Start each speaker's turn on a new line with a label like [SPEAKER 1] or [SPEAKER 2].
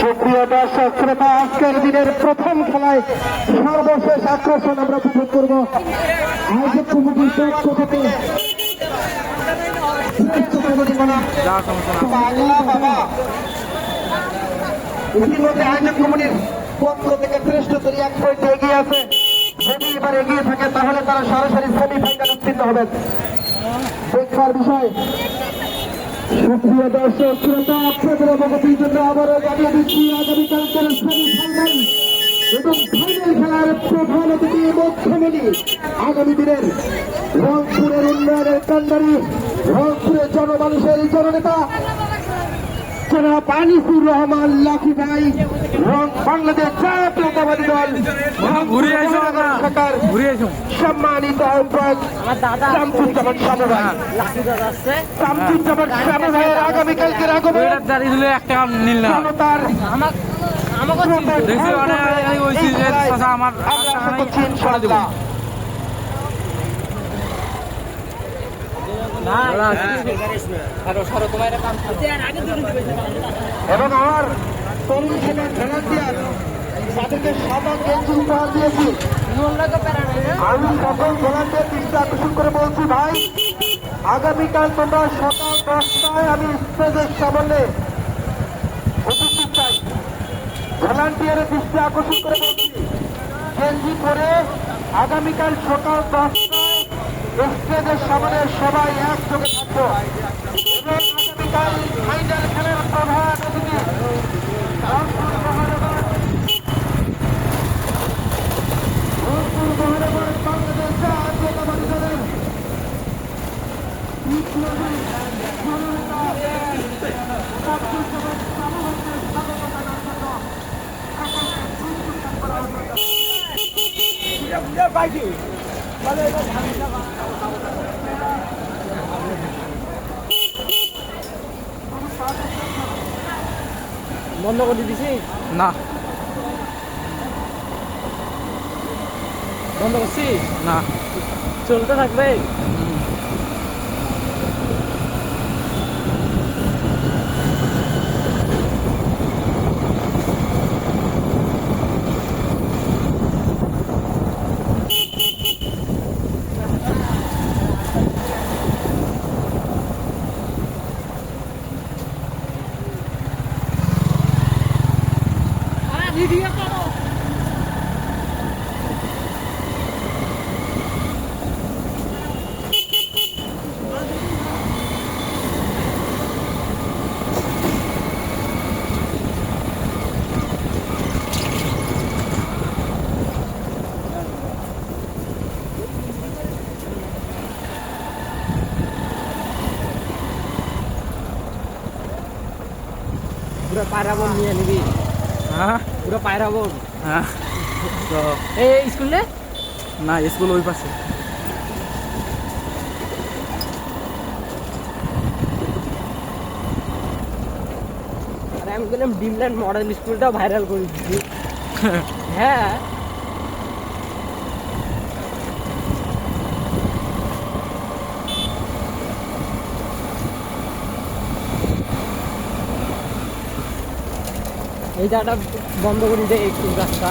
[SPEAKER 1] সুপ্রিয় দর্শক, শ্রোতা, আজকের দিনের প্রথম খেলায় সর্বশেষ আকর্ষণ আমরা উপভোগ করব। আয়োজক কমিটির পক্ষ শ্রেষ্ঠ প্রতিযোগিতা বাংলা বাবা ইতিমধ্যে আয়োজক কমিটির পক্ষ থেকে শ্রেষ্ঠ তৈরি এক এগিয়ে আছে যদি এবার এগিয়ে থাকে তাহলে তারা সরাসরি সেমিফাইনাল উত্তীর্ণ হবেন দেখবার বিষয় সুপ্রিয় দর্শক শ্রোতা আপনাদের অবগতির জন্য আবারও জানিয়ে দিচ্ছি আগামীকালকের সেমিফাইনাল এবং ফাইনাল খেলার প্রধান অতিথি মুখ্যমন্ত্রী আগামী দিনের রংপুরের উন্নয়নের কান্ডারি রংপুরের জনমানুষের জননেতা জনাব আনিসুর রহমান লাকি ভাই। রং বাংলাদেশ জাতীয়তাবাদী দল
[SPEAKER 2] ঘুরে আইসো না। ঘুরে আইসো
[SPEAKER 1] সম্মানিত আহ্বায়ক শামসুজ্জামান শানু ভাই। শামসুজ্জামান শানু ভাইয়ের আগামীকালকের আগমন
[SPEAKER 2] ওইটার দাঁড়িয়ে দিলে এক টাকা নিল না।
[SPEAKER 1] জনতার
[SPEAKER 3] আমার আমাকে
[SPEAKER 2] দেখছি অনেক আগে বলছি যে চাচা আমার
[SPEAKER 1] আমরা আশা করছি ইনশাআল্লাহ আমার দিয়েছি আমি সকল ভ্যালান্টিয়ার দৃষ্টি আকর্ষণ করে বলছি ভাই আগামীকাল তোমরা সকাল দশটায় আমি স্টেজের সামনে উপস্থিত চাই ভ্যালান্টিয়ারের দৃষ্টি আকর্ষণ করে বলছি গেঞ্জি পরে আগামীকাল সকাল দশটায় স্টেজের সামনে সবাই একযোগে থাকব। আগামীকাল ফাইনাল খেলার প্রধান অতিথি। রংপুর মহানগর।
[SPEAKER 3] বন্ধ করে দিছি?
[SPEAKER 2] না।
[SPEAKER 3] বন্ধ করছি?
[SPEAKER 2] না।
[SPEAKER 3] চলতে থাকবে? ভিডিও করো পুরো পায়রা বোন নিয়ে নিবি
[SPEAKER 2] হ্যাঁ?
[SPEAKER 3] পুরো পায়রা বল
[SPEAKER 2] হ্যাঁ। তো
[SPEAKER 3] এই স্কুলে
[SPEAKER 2] না? স্কুল ওই পাশে।
[SPEAKER 3] আমি বললাম ডিমল্যান্ড মডেল স্কুলটাও ভাইরাল করে দিচ্ছি হ্যাঁ। এই জায়গাটা বন্ধ করে দেয় একটু গাছটা